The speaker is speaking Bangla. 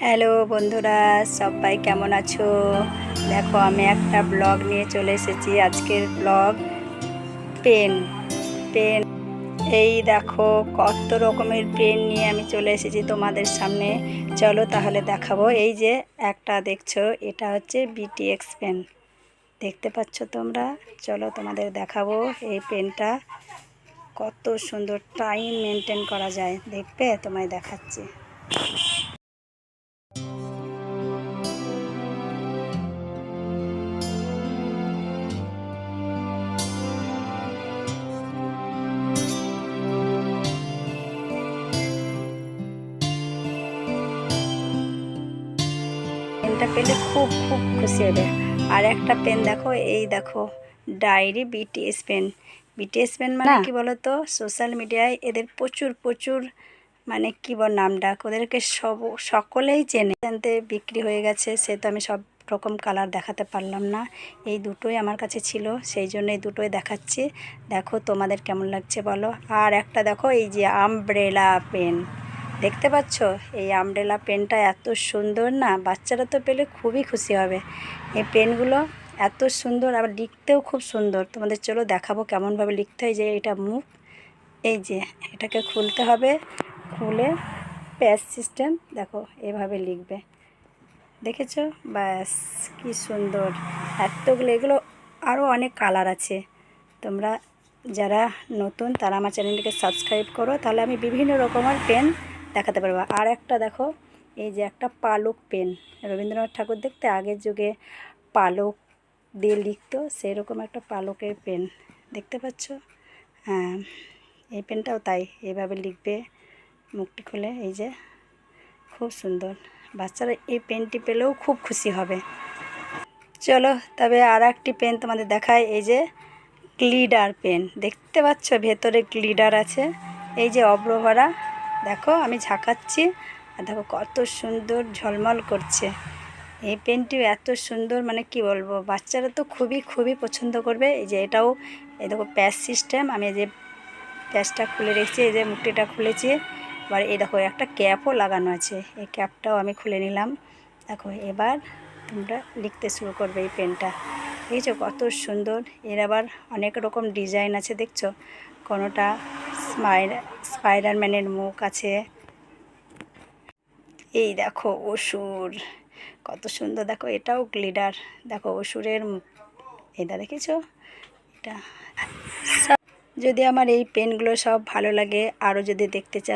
হ্যালো বন্ধুরা, সবাই কেমন আছো? দেখো, আমি একটা ব্লগ নিয়ে চলে এসেছি, আজকের ব্লগ পেন। পেন, এই দেখো, কত রকমের পেন নিয়ে আমি চলে এসেছি তোমাদের সামনে। চলো তাহলে দেখাবো, এই যে একটা দেখছ, এটা হচ্ছে বিটিএক্স পেন। দেখতে পাচ্ছ তোমরা? চলো তোমাদের দেখাবো এই পেনটা। কত সুন্দর টাইম মেনটেন করা যায়, দেখবে? তোমায় দেখাচ্ছি। পেনটা পেলে খুব খুব খুশি হবে। আর একটা পেন দেখো এই দেখো diary BTS pen. BTS pen মানে কি বলতো? সোশ্যাল মিডিয়ায় এদের প্রচুর প্রচুর মানে কি বল নাম ডাক ওদেরকে সব সকলেই চেনে। জানতে বিক্রি হয়ে গেছে সে তো আমি সব রকম কালার দেখাতে পারলাম না। এই দুটোই আমার কাছে ছিল সেই জন্য এই দুটোই দেখাচ্ছি। দেখো তোমাদের কেমন লাগছে বলো। আর একটা দেখো এই যে আমব্রেলা পেন। দেখতে পাচ্ছ? এই আমব্রেলা পেনটা এত সুন্দর না? বাচ্চারা তো পেলে খুবই খুশি হবে। এই পেনগুলো এত সুন্দর, আবার লিখতেও খুব সুন্দর। তোমাদের চলো দেখাবো কেমনভাবে লিখতে হয় যে এটা মুখ। এই যে, এটাকে খুলতে হবে। খুলে প্যাচ সিস্টেম, দেখো, এভাবে লিখবে। দেখেছ? ব্যাস, কি সুন্দর। এতগুলো, এগুলো আরও অনেক কালার আছে। তোমরা যারা নতুন, তারা আমার চ্যানেলটিকে সাবস্ক্রাইব করো। তাহলে আমি বিভিন্ন রকমের পেন দেখাতে পারব। আর একটা দেখো, এই যে একটা পালক পেন। রবীন্দ্রনাথ ঠাকুর দেখতে আগের যুগে পালক দিয়ে লিখতো, সেরকম একটা পালকের পেন। দেখতে পাচ্ছ? হ্যাঁ এই পেনটাও তাই এইভাবে লিখবে মুখটি খুলে, এই যে। খুব সুন্দর। বাচ্চারা এই পেনটি পেলেও খুব খুশি হবে। চলো, তবে আর একটি পেন তোমাদের দেখায় এই যে গ্লিডার পেন। দেখতে পাচ্ছ? ভেতরে গ্লিডার আছে। এই যে অব্রভরা দেখো, আমি ঝাঁকাচ্ছি। আর দেখো, কত সুন্দর ঝলমল করছে। এই পেনটিও এত সুন্দর মানে কি বলব, বাচ্চারা তো খুবই খুবই পছন্দ করবে। এই যে এটাও, এই দেখো, প্যাচ সিস্টেম। আমি এই যে প্যাচটা খুলে রেখেছি, এই যে মুক্তিটা খুলেছি। এবার এই দেখো, একটা ক্যাপও লাগানো আছে। এই ক্যাপটাও আমি খুলে নিলাম। দেখো, এবার তোমরা লিখতে শুরু করবে এই পেনটা। দেখেছ কত সুন্দর। এর আবার অনেক রকম ডিজাইন আছে, দেখছ? কোনোটা স্পাইডারম্যানের মুখ আছে। এই দেখো অসুর, কত সুন্দর। দেখো এটাও গ্লিডার। দেখো অসুরের এটা দেখেছ? এটা যদি আমার এই পেনগুলো সব ভালো লাগে, আরও যদি দেখতে চাও